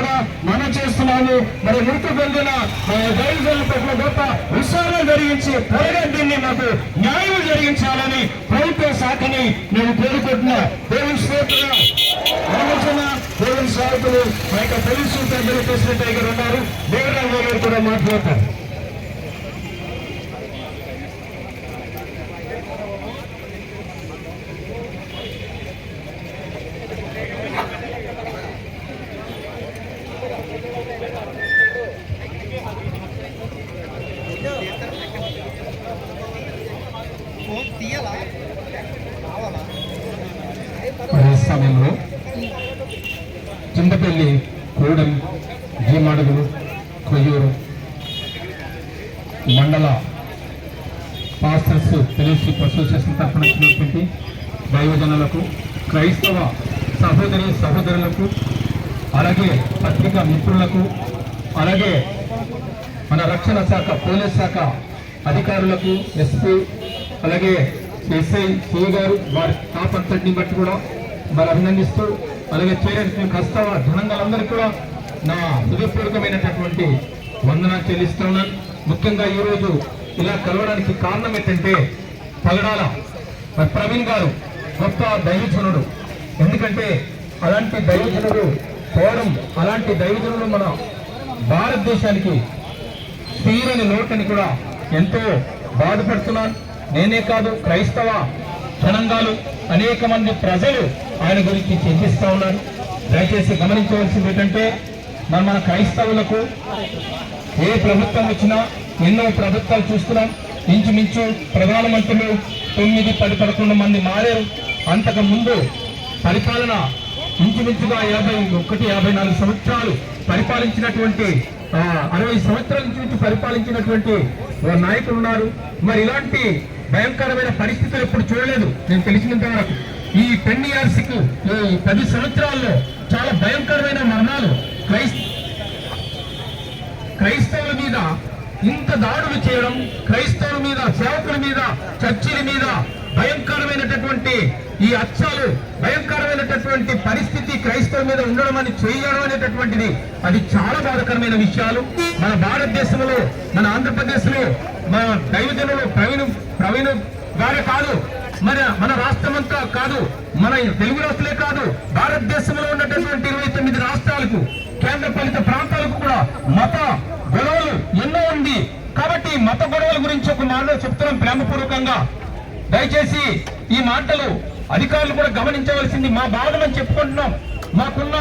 కూడా మనం చేస్తున్నాము. మరి మృతి పొందిన దైవజనుల పట్ల గొప్ప విచారణ జరిగించి త్వరగా దీన్ని మాకు న్యాయం జరిగించాలని ప్రభుత్వ శాఖని నేను కోరుకుంటున్నా. దేవుని స్తోత్ర. ఆలోచన దేవుని సేవకులు మా యొక్క పోలీసు పెద్దలు ప్రెసిడెంట్ గారు ఉన్నారు. దేవుడు కూడా మాట్లాడతారు. ఈ సమయంలో చింతపల్లి కోడెం జీమడుగులు కొయ్యూరు మండల పాస్టర్స్ ఫెలోషిప్ అసోసియేషన్ తరఫున వచ్చినటువంటి దైవజనులకు క్రైస్తవ సహోదరి సహోదరులకు అలాగే పత్రికా మిత్రులకు అలాగే మన రక్షణ శాఖ పోలీస్ శాఖ అధికారులకు ఎస్పీ అలాగే ఎస్ఐ సిఐ గారు వారి స్టాఫ్ అంతటిని బట్టి కూడా మరి అభినందిస్తూ అలాగే చేరిన కస్తవ జనంగాలందరికీ కూడా నా హృదయపూర్వకమైనటువంటి వందనాలు చెల్లిస్తున్నాను. ముఖ్యంగా ఈరోజు ఇలా కలవడానికి కారణం ఏంటంటే పగడాల మరి ప్రవీణ్ గారు గొప్ప దైవజనుడు. ఎందుకంటే అలాంటి దైవజనుడు పోవడం అలాంటి దైవజనుడు మన భారతదేశానికి తీరని లోటని కూడా ఎంతో బాధపడుతున్నాను. నేనే కాదు క్రైస్తవ జనంగాలు అనేక మంది ప్రజలు ఆయన గురించి చింతిస్తూ ఉన్నారు. దయచేసి గమనించవలసింది ఏంటంటే మన మన క్రైస్తవులకు ఏ ప్రభుత్వం వచ్చినా ఎన్నో ప్రభుత్వాలు చూస్తున్నాం. ఇంచుమించు ప్రధానమంత్రులు తొమ్మిది పది పదకొండు మంది మారారు. అంతకు ముందు పరిపాలన ఇంచుమించుగా యాభై ఒకటి యాభై నాలుగు సంవత్సరాలు పరిపాలించినటువంటి ఆ, అరవై సంవత్సరాల నుంచి పరిపాలించినటువంటి నాయకులు ఉన్నారు. మరి ఇలాంటి భయంకరమైన పరిస్థితులు ఎప్పుడు చూడలేదు. నేను తెలిసినంత వరకు. ఈ టెన్ ఇయర్స్కు పది సంవత్సరాల్లో చాలా భయంకరమైన మరణాలు క్రైస్త క్రైస్తవుల మీద ఇంత దాడులు చేయడం క్రైస్తవుల మీద సేవకుల మీద చర్చిల మీద భయంకరమైనటువంటి ఈ అచ్చాలు భయంకరమైనటువంటి పరిస్థితి క్రైస్తవుల మీద ఉండడం అని చేయడం అనేటటువంటిది అది చాలా బాధకరమైన విషయాలు. మన భారతదేశంలో మన ఆంధ్రప్రదేశ్లో మన దైవజనులు ప్రవీణ్ ప్రవీణ్ గారే కాదు మన మన రాష్ట్రం అంతా కాదు మన తెలుగు రాష్ట్రాలే కాదు భారతదేశంలో ఉన్నటువంటి ఇరవై తొమ్మిది రాష్ట్రాలకు కేంద్ర పాలిత ప్రాంతాలకు కూడా మత గొడవలు ఎన్నో ఉంది. కాబట్టి మత గొడవల గురించి ఒక మాట చెప్తున్నాం ప్రేమపూర్వకంగా. దయచేసి ఈ మాటలు అధికారులు కూడా గమనించవలసింది మా బాధమని చెప్పుకుంటున్నాం. మాకున్న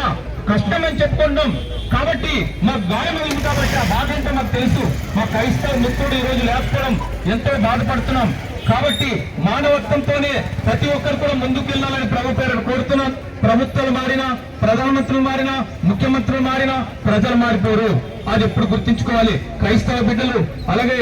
కష్టం అని చెప్పుకుంటున్నాం. కాబట్టి మాకు గాయం అయింది కాబట్టి ఆ బాధ అంటే మాకు తెలుసు. మా క్రైస్తవ మిత్రుడు ఈ రోజు లేకపోవడం ఎంతో బాధపడుతున్నాం. కాబట్టి మానవత్వంతోనే ప్రతి ఒక్కరు కూడా ముందుకు వెళ్ళాలని ప్రభు పేరు కోరుతున్నాం. ప్రభుత్వాలు మారినా ప్రధానమంత్రులు మారినా ముఖ్యమంత్రులు మారినా ప్రజలు మారిపోరు. అది ఎప్పుడు గుర్తించుకోవాలి. క్రైస్తవ బిడ్డలు అలాగే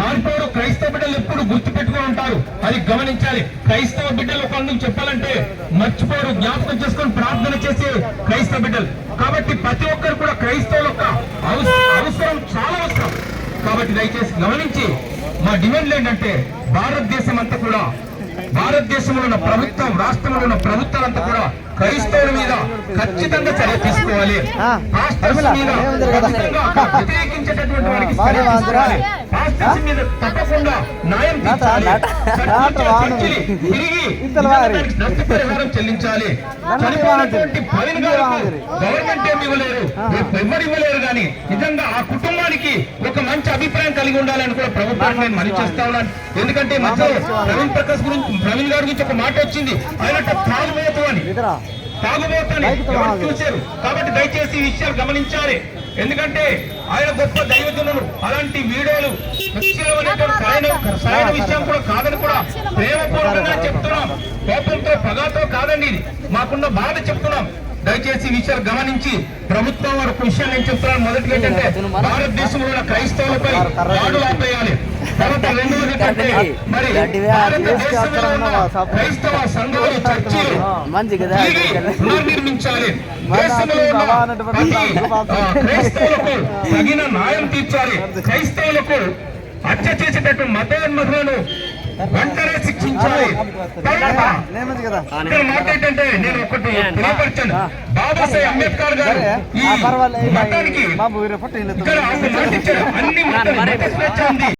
మారిపోరు. క్రైస్తవ బిడ్డలు ఎప్పుడు గుర్తు పెట్టుకుని ఉంటారు. అది గమనించాలి. క్రైస్తవ బిడ్డలు ఒక చెప్పాలంటే మర్చిపోరు. జ్ఞాపకం చేసుకొని ప్రార్థన చేసే క్రైస్తవ బిడ్డలు. కాబట్టి ప్రతి ఒక్కరు కూడా క్రైస్తవుల యొక్క అవసరం చాలా అవసరం. కాబట్టి దయచేసి గమనించి మా డిమాండ్లు ఏంటంటే భారతదేశం అంతా కూడా భారతదేశంలో ఉన్న ప్రభుత్వం రాష్ట్రంలో ఉన్న ప్రభుత్వాలంతా కూడా క్రైస్తవుల మీద ఖచ్చితంగా చర్య తీసుకోవాలి. పాస్టర్స్ మీద ఖచ్చితంగా వ్యతిరేకించేటటువంటి వారికి చెల్లించాలి గవర్నమెంట్ ఏమి ఇవ్వలేరు ఇవ్వలేరు కానీ నిజంగా ఆ కుటుంబానికి ఒక మంచి అభిప్రాయం కలిగి ఉండాలని కూడా ప్రభుత్వాన్ని నేను మనవి చేస్తా ఉన్నాను ఎందుకంటే మధ్య ప్రవీణ్ ప్రకాష్ గురించి ప్రవీణ్ గారి గురించి ఒక మాట వచ్చింది ఆయన తాగుబోతు అని. తాగుబోతని ఎవరు చూశారు? కాబట్టి దయచేసి ఈ విషయాలు గమనించాలి. ఎందుకంటే ఆయన గొప్ప దైవజనులు అలాంటి వీడియోలు సరైన సరైన విషయం కూడా కాదని కూడా ప్రేమపూర్వకంగా చెప్తున్నాం. కోపంతో పగాతో కాదండి ఇది. మాకున్న బాధ చెప్తున్నాం. దయచేసి విషయాలు గమనించి ప్రభుత్వం వారి ఒక విషయం నేను చెప్తున్నాను. మొదటి ఏంటంటే భారతదేశంలో ఉన్న క్రైస్తవులపై దాడులు ఆపేయాలి. తర్వాత రెండవది ఏంటంటే మరి క్రైస్తవ సంఘాలు చర్చిలు పునర్నిర్మించాలి. క్రైస్తవులకు తగిన న్యాయం తీర్చాలి. క్రైస్తవులకు హత్య చేసేటటువంటి మతోన్మతులను వెంటనే శిక్షించాలి. మాట ఏంటంటే నేను ఒకటి తెలియపరిచాను. బాబాసాహెబ్ అంబేద్కర్ గారు ఈ పర్వాలేదు మతానికి బాబు వీరు ఫోటో ఇక్కడ అన్ని ఉంది.